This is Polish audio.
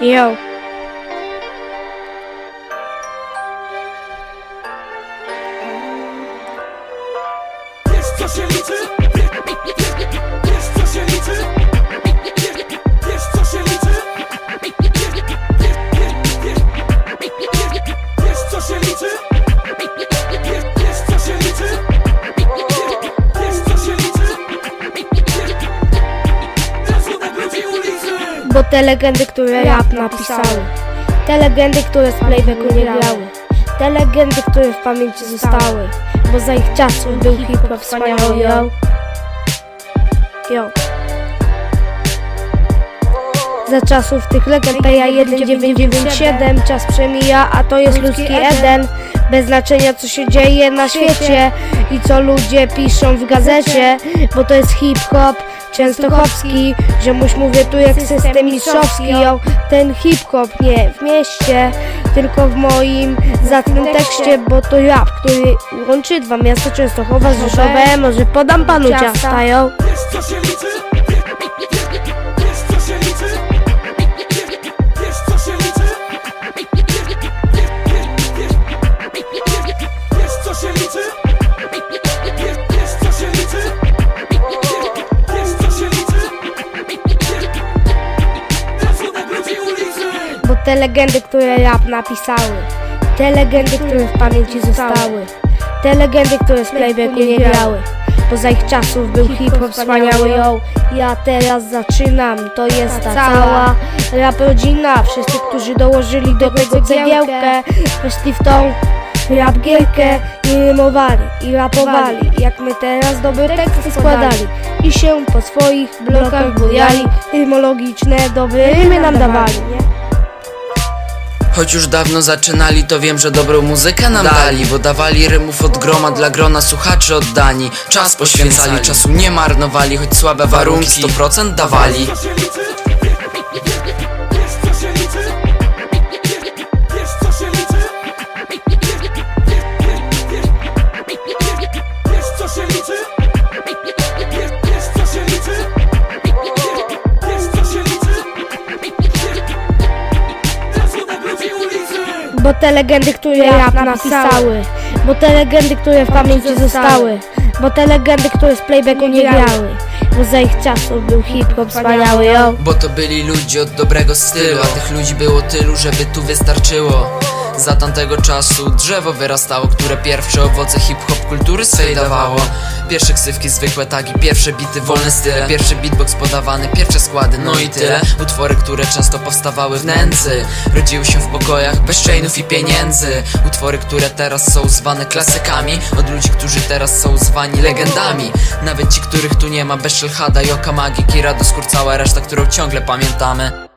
Yo. Te legendy, które rap napisały Te legendy, które z playbacku nie grały. Te legendy, które w pamięci zostały. Bo za ich czasów był hip-hop wspaniały, yo. Yo. Za czasów tych legend PA 1997 Czas przemija, a to jest ludzki Eden. Bez znaczenia co się dzieje na świecie I co ludzie piszą w gazecie Bo to jest hip-hop częstochowski Ziomuś mówię tu jak system mistrzowski yo. Ten hip-hop nie w mieście Tylko w moim zacnym tekście Bo to rap, który łączy dwa miasta Częstochowa z Rzeszowe Może podam panu ciasta, yo te legendy, które rap napisały. Te legendy, które w pamięci zostały. Te legendy, które z playbacku nie grały. Poza ich czasów był hip-hop wspaniały yo. Ja teraz zaczynam, to jest ta cała rap rodzina. Wszyscy, którzy dołożyli do tego cegiełkę. Weszli w tą rap gierkę I rymowali, i rapowali. Jak my teraz dobre teksty składali. I się po swoich blokach bujali. Rymologiczne dobre rymy nam dawali nie? Choć już dawno zaczynali, to wiem, że dobrą muzykę nam dali Bo dawali rymów od groma dla grona słuchaczy oddani. Czas poświęcali, czasu nie marnowali Choć słabe warunki 100% dawali Bo te legendy, które rap napisały. Bo te legendy, które w pamięci zostały. Bo te legendy, które z playbacku nie grały Bo za ich czasów był hip-hop wspaniały, yo. Bo to byli ludzie od dobrego stylu A tych ludzi było tylu, żeby tu wystarczyło za tamtego czasu drzewo wyrastało, które pierwsze owoce hip-hop kultury swej dawało. Pierwsze ksywki, zwykłe tagi, pierwsze bity, wolne style. Pierwszy beatbox podawany, pierwsze składy, no i tyle. Utwory, które często powstawały w nędzy. Rodziły się w pokojach bez chainów i pieniędzy. Utwory, które teraz są zwane klasykami. Od ludzi, którzy teraz są zwani legendami. Nawet ci, których tu nie ma, bez Szelhada, Joka Magi, Kira, Doskur, cała reszta, którą ciągle pamiętamy